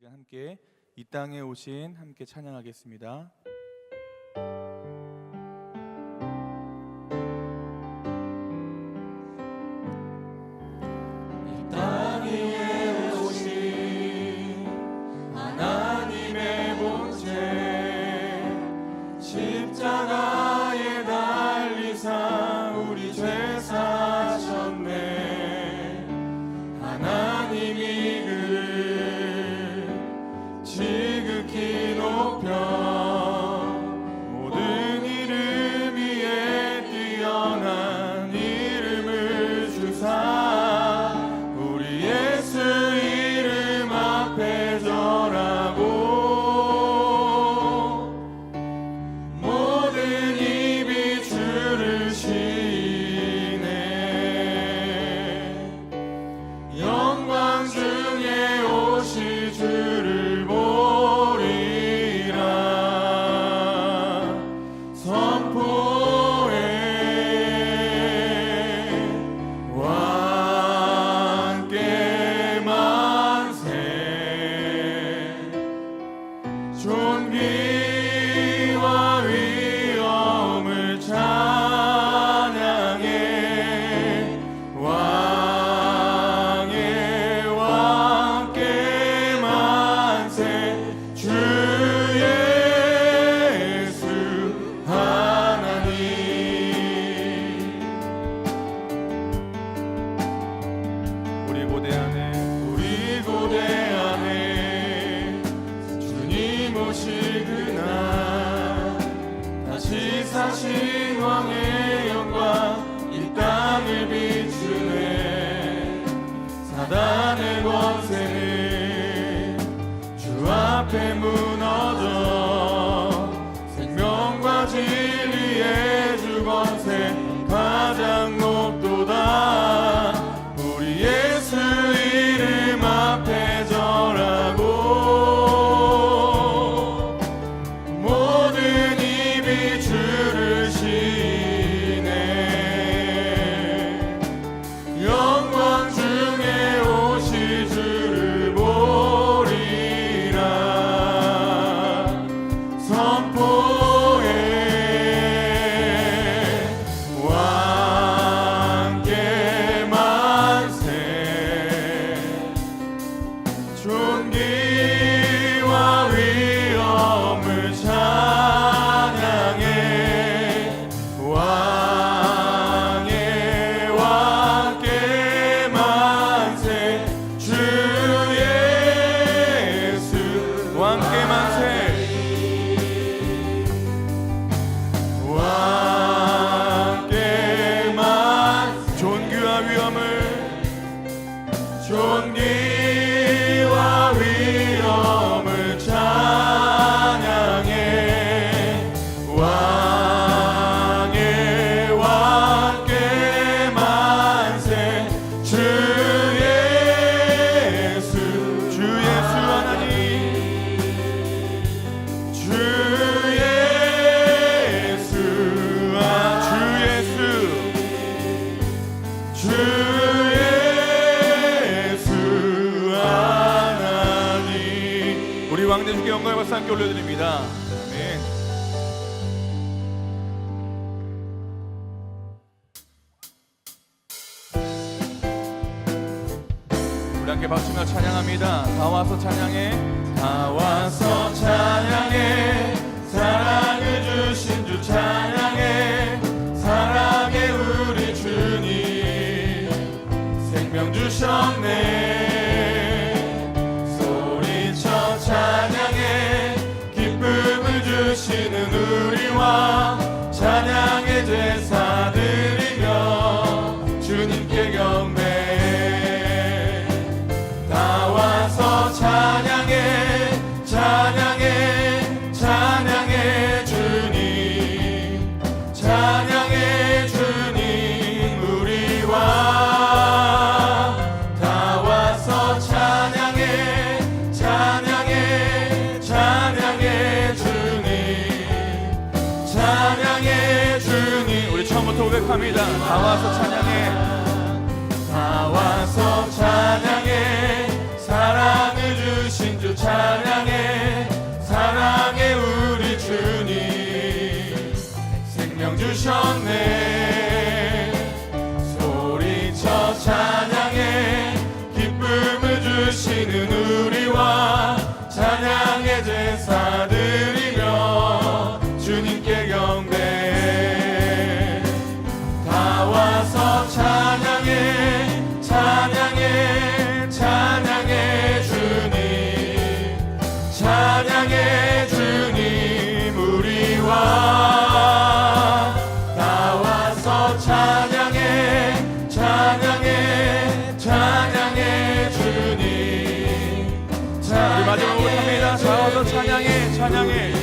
시간 함께 이 땅에 오신 함께 찬양하겠습니다. 오실 그날 다시 사신 왕의 영광 이 땅을 비추네. 사단의 권세는 주 앞에 무 올려드립니다. 축복합니다. 다 와서 찬양.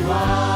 you are.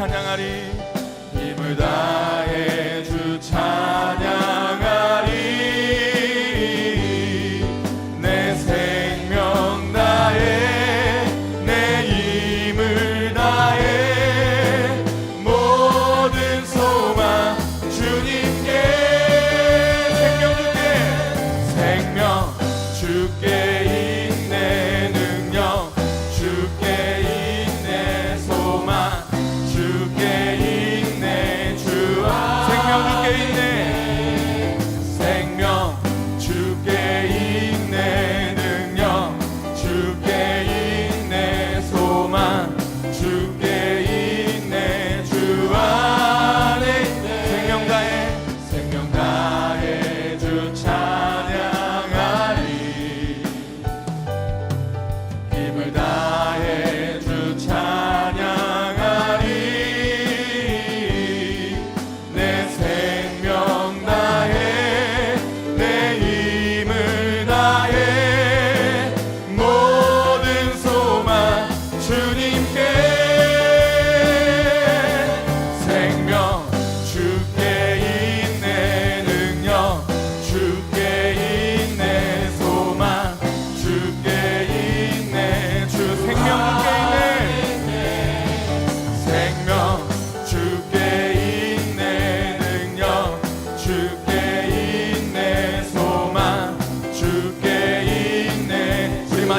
찬양하리.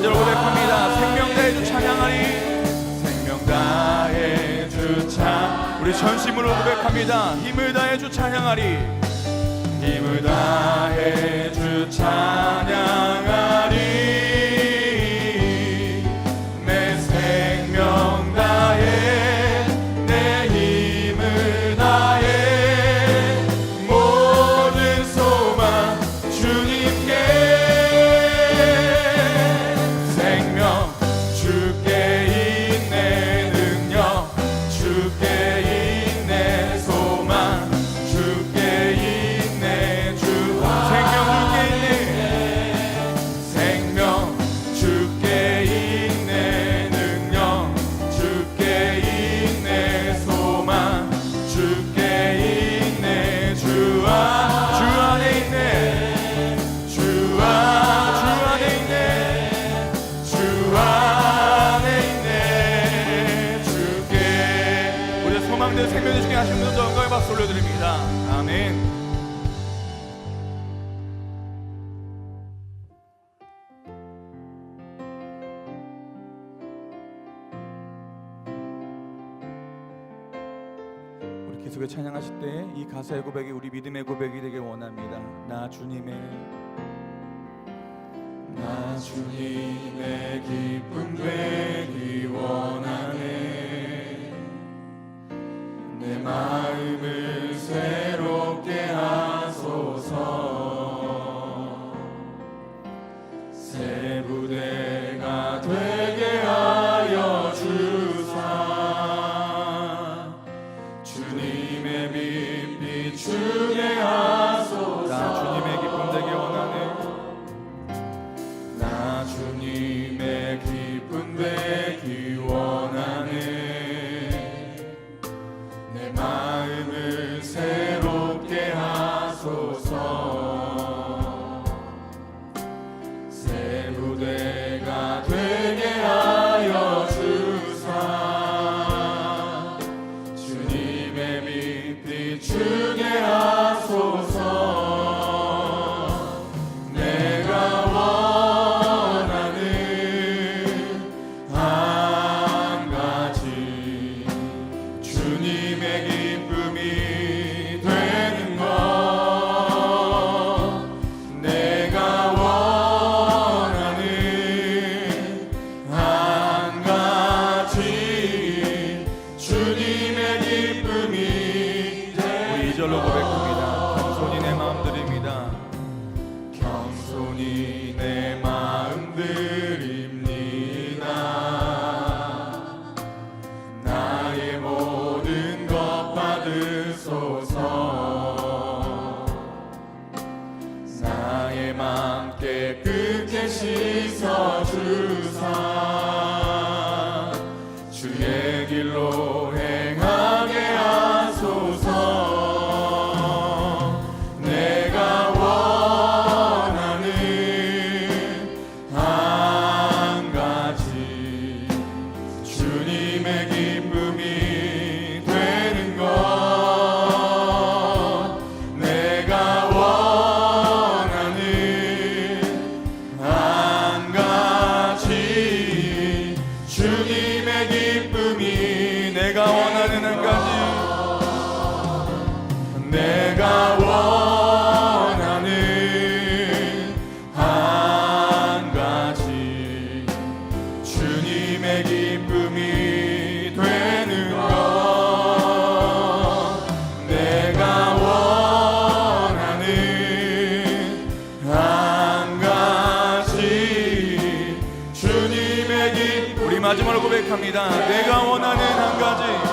간절히 고백합니다. 생명다의 주 찬양하니 생명다의 주찬 우리 전심으로 고백합니다. 힘을 다해 주 찬양하리. 힘을 다해 주 찬양하리. 하신 분도 영광의 박수 올려드립니다. 아멘. 우리 계속 찬양하실 때 이 가사의 고백이 우리 믿음의 고백이 되길 원합니다. 나 주님의 나 주님의 기쁨 되기 원합니다. my 원합니다. 내가 원하는 한 가지.